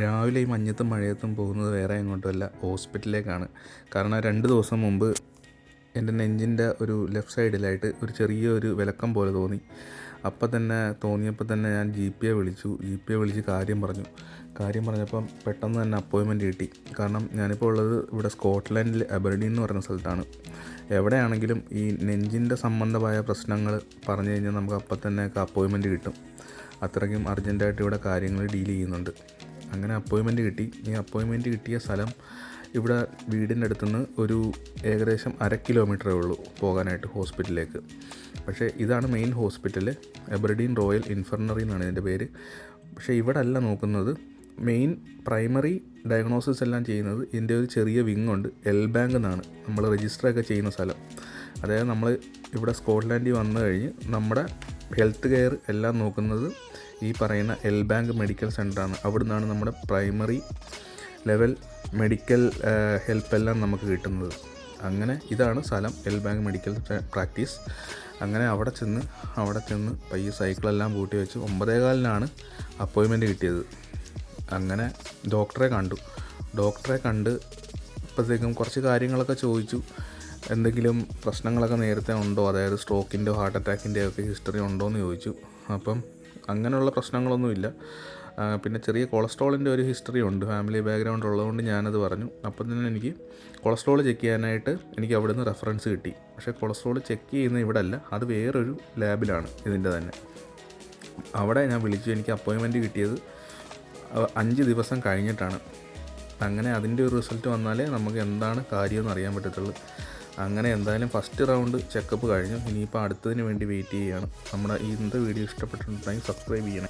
രാവിലെ ഈ മഞ്ഞത്തും മഴയത്തും പോകുന്നത് വേറെ എങ്ങോട്ടുമല്ല ഹോസ്പിറ്റലിലേക്കാണ്. കാരണം രണ്ട് ദിവസം മുമ്പ് എന്റെ നെഞ്ചിന്റെ ഒരു ലെഫ്റ്റ് സൈഡിലായിട്ട് ഒരു ചെറിയൊരു വിലക്കം പോലെ തോന്നി. അപ്പം തന്നെ തോന്നിയപ്പോൾ തന്നെ ഞാൻ ജി പി എ വിളിച്ചു. ജി പി എ വിളിച്ച് കാര്യം പറഞ്ഞു. കാര്യം പറഞ്ഞപ്പം പെട്ടെന്ന് തന്നെ അപ്പോയിൻമെന്റ് കിട്ടി. കാരണം ഞാനിപ്പോൾ ഉള്ളത് ഇവിടെ സ്കോട്ട്ലൻഡിൽ അബർഡി എന്ന് പറയുന്ന സ്ഥലത്താണ്. എവിടെയാണെങ്കിലും ഈ നെഞ്ചിന്റെ സംബന്ധമായ പ്രശ്നങ്ങൾ പറഞ്ഞു കഴിഞ്ഞാൽ നമുക്ക് അപ്പം തന്നെ അപ്പോയിൻമെന്റ് കിട്ടും. അത്രയ്ക്കും അർജന്റായിട്ട് ഇവിടെ കാര്യങ്ങൾ ഡീൽ ചെയ്യുന്നുണ്ട്. അങ്ങനെ അപ്പോയിൻമെന്റ് കിട്ടി. ഈ അപ്പോയിൻമെന്റ് കിട്ടിയ സ്ഥലം ഇവിടെ വീടിന്റെ അടുത്തുനിന്ന് ഒരു ഏകദേശം അര കിലോമീറ്ററേ ഉള്ളൂ പോകാനായിട്ട് ഹോസ്പിറ്റലിലേക്ക് പക്ഷേ ഇതാണ് main hospital Aberdeen Royal Infirmary എന്നാണ് ഇതിന്റെ പേര്. പക്ഷേ ഇവിടെ അല്ല നോക്കുന്നത്. മെയിൻ പ്രൈമറി ഡയഗ്നോസിസ് എല്ലാം ചെയ്യുന്നത് ഇതിന്റെ ഒരു ചെറിയ വിങ് ഉണ്ട്. എൽ ബാങ്ക് എന്നാണ്. നമ്മൾ രജിസ്റ്റർ ഒക്കെ ചെയ്യുന്ന സ്ഥലം. അതായത് നമ്മൾ ഇവിടെ സ്കോട്ട്ലാൻഡിൽ വന്നു കഴിഞ്ഞ് നമ്മുടെ ഹെൽത്ത് കെയർ എല്ലാം നോക്കുന്നത് ഈ പറയുന്ന എൽ ബാങ്ക് മെഡിക്കൽ സെന്ററാണ്. നിന്നാണ് നമ്മുടെ പ്രൈമറി ലെവൽ മെഡിക്കൽ ഹെൽപ്പ് എല്ലാം നമുക്ക് കിട്ടുന്നത്. അങ്ങനെ ഇതാണ് സ്ഥലം എൽ ബാങ്ക് മെഡിക്കൽ പ്രാക്ടീസ്. അങ്ങനെ അവിടെ ചെന്ന് അവിടെ ചെന്ന് പയ്യെ സൈക്കിളെല്ലാം പൂട്ടി വെച്ച് ഒമ്പതേകാലിനാണ് അപ്പോയിൻമെന്റ് കിട്ടിയത്. അങ്ങനെ ഡോക്ടറെ കണ്ടു. ഡോക്ടറെ കണ്ട് അപ്പോഴത്തേക്കും കുറച്ച് കാര്യങ്ങളൊക്കെ ചോദിച്ചു. എന്തെങ്കിലും പ്രശ്നങ്ങളൊക്കെ നേരത്തെ ഉണ്ടോ? അതായത് സ്ട്രോക്കിന്റെയോ ഹാർട്ട് അറ്റാക്കിന്റെയോ ഒക്കെ ഹിസ്റ്ററി ഉണ്ടോ എന്ന് ചോദിച്ചു. അപ്പം അങ്ങനെയുള്ള പ്രശ്നങ്ങളൊന്നുമില്ല പിന്നെ ചെറിയ കൊളസ്ട്രോളിന്റെ ഒരു ഹിസ്റ്ററി ഉണ്ട്. ഫാമിലി ബാക്ക്ഗ്രൗണ്ട് ഉള്ളതുകൊണ്ട് ഞാനത് പറഞ്ഞു. അപ്പം തന്നെ എനിക്ക് കൊളസ്ട്രോൾ ചെക്ക് ചെയ്യാനായിട്ട് എനിക്ക് അവിടെ നിന്ന് റെഫറൻസ് കിട്ടി. പക്ഷേ കൊളസ്ട്രോൾ ചെക്ക് ചെയ്യുന്ന ഇവിടെ അല്ല അത് വേറൊരു ലാബിലാണ് ഇതിന്റെ തന്നെ. അവിടെ ഞാൻ വിളിച്ചു. എനിക്ക് അപ്പോയിൻമെന്റ് കിട്ടിയത് അഞ്ച് ദിവസം കഴിഞ്ഞിട്ടാണ്. അങ്ങനെ അതിന്റെ ഒരു റിസൾട്ട് വന്നാലേ നമുക്ക് എന്താണ് കാര്യമെന്ന് അറിയാൻ പറ്റത്തുള്ളൂ. അങ്ങനെ എന്തായാലും ഫസ്റ്റ് റൗണ്ട് ചെക്കപ്പ് കഴിഞ്ഞു. ഇനിയിപ്പോൾ അടുത്തതിന് വേണ്ടി വെയിറ്റ് ചെയ്യുകയാണ് നമ്മുടെ ഇന്നത്തെ വീഡിയോ ഇഷ്ടപ്പെട്ടിട്ടുണ്ടെങ്കിൽ സബ്സ്ക്രൈബ് ചെയ്യണം.